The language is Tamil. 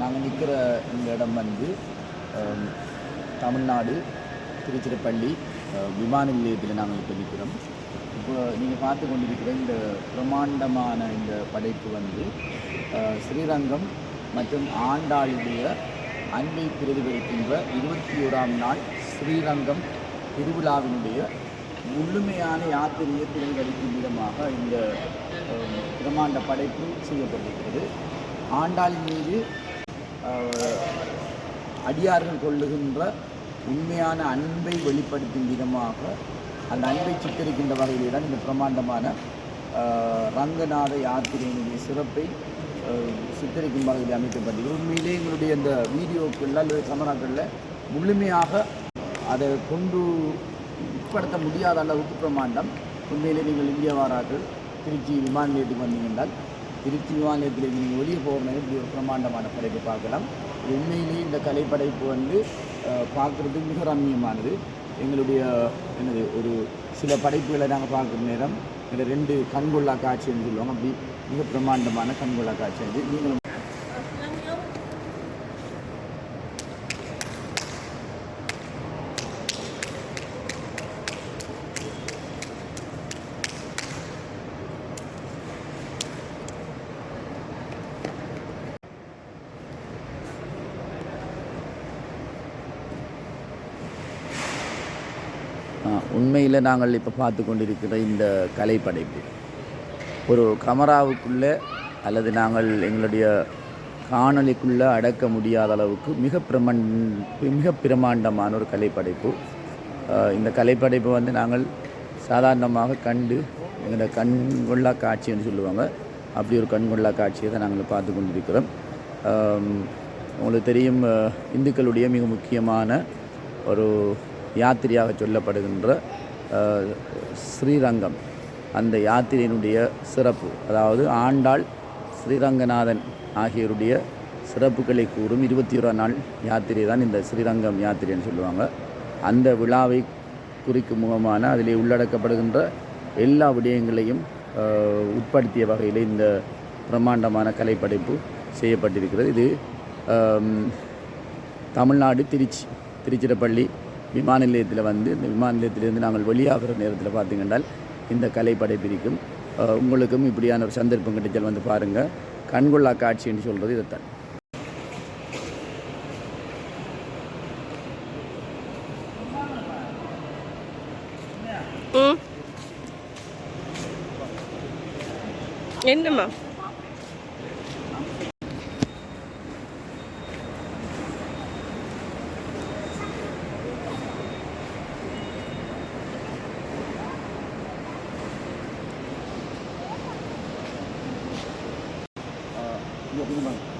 நாங்கள் நிற்கிற இந்த இடம் வந்து தமிழ்நாடு திருச்சிரப்பள்ளி விமான நிலையத்தில் நாங்கள் இப்போ நிற்கிறோம் இப்போ நீங்கள் பார்த்து கொண்டிருக்கிற இந்த பிரம்மாண்டமான இந்த படைப்பு வந்து ஸ்ரீரங்கம் மற்றும் ஆண்டாளுடைய அன்பை பிரதிபலிக்கின்ற இருபத்தி ஓராம் நாள் ஸ்ரீரங்கம் திருவிழாவினுடைய முழுமையான யாத்திரையை பிரதிபலிக்கும் விதமாக இந்த பிரம்மாண்ட படைப்பு செய்யப்பட்டிருக்கிறது. ஆண்டாளின் மீது அடியார்கள் கொள்ளுகின்ற உண்மையான அன்பை வெளிப்படுத்தும் விதமாக அந்த அன்பை சித்தரிக்கின்ற வகையிலே தான் இந்த பிரம்மாண்டமான ரங்கநாத யாத்திரையினுடைய சிறப்பை சித்தரிக்கும் வகையில் அமைக்கப்பட்டது உண்மையிலே எங்களுடைய இந்த வீடியோக்களில் அல்லது கேமராக்களில் முழுமையாக அதை கொண்டு உட்படுத்த முடியாத அளவுக்கு பிரம்மாண்டம். உண்மையிலே நீங்கள் இந்திய வாராக்கள் திருச்சி விமான நிலையத்துக்கு வந்தீங்கன்றால் திருச்சி விமான நீங்கள் வெளியே போகணும் இப்படி ஒரு பிரம்மாண்டமான படைப்பை பார்க்கலாம். உண்மையிலேயே இந்த கலைப்படைப்பு வந்து பார்க்குறது மிக ரம்மியமானது. எங்களுடைய என்னது ஒரு சில படைப்புகளை நாங்கள் பார்க்குற நேரம் இந்த ரெண்டு கண்கொள்ளா காட்சின்னு சொல்லுவாங்க. அப்படி மிக பிரம்மாண்டமான கண்கொள்ளா காட்சி அது. நீங்களும் உண்மையில் நாங்கள் இப்போ பார்த்து கொண்டிருக்கிற இந்த கலைப்படைப்பு. ஒரு கமராவுக்குள்ளே அல்லது நாங்கள் எங்களுடைய காணொலிக்குள்ளே அடக்க முடியாத அளவுக்கு மிக பிரமண் மிக பிரமாண்டமான ஒரு கலைப்படைப்பு. இந்த கலைப்படைப்பை வந்து நாங்கள் சாதாரணமாக கண்டு எங்களோட கண்கொள்ளா காட்சின்னு சொல்லுவாங்க. அப்படி ஒரு கண்கொள்ளா காட்சியை தான் நாங்கள் பார்த்து கொண்டிருக்கிறோம் உங்களுக்கு தெரியும் இந்துக்களுடைய மிக முக்கியமான ஒரு யாத்திரையாக சொல்லப்படுகின்ற ஸ்ரீரங்கம். அந்த யாத்திரையினுடைய சிறப்பு அதாவது ஆண்டாள் ஸ்ரீரங்கநாதன் ஆகியோருடைய சிறப்புகளை கூறும் இருபத்தி ஓராம் நாள் யாத்திரை தான் இந்த ஸ்ரீரங்கம் யாத்திரைன்னு சொல்லுவாங்க. அந்த விழாவை குறிக்கும் முகமான அதில் உள்ளடக்கப்படுகின்ற எல்லா விடயங்களையும் உட்படுத்திய வகையில் இந்த பிரம்மாண்டமான கலைப்படைப்பு செய்யப்பட்டிருக்கிறது. இது தமிழ்நாடு திருச்சி திருச்சிரப்பள்ளி விமான நிலையத்தில் வந்து இந்த விமான நிலையத்திலிருந்து நாங்கள் வெளியாகிற நேரத்தில் பார்த்தீங்கன்னா இந்த கலை படைப்பிரிக்கும் உங்களுக்கும் இப்படியான ஒரு சந்தர்ப்பம் கிடைச்சால் வந்து பாருங்கள் கண்கொள்ளா காட்சின்னு சொல்கிறது இதைத்தான். என்னம்மா? 同志们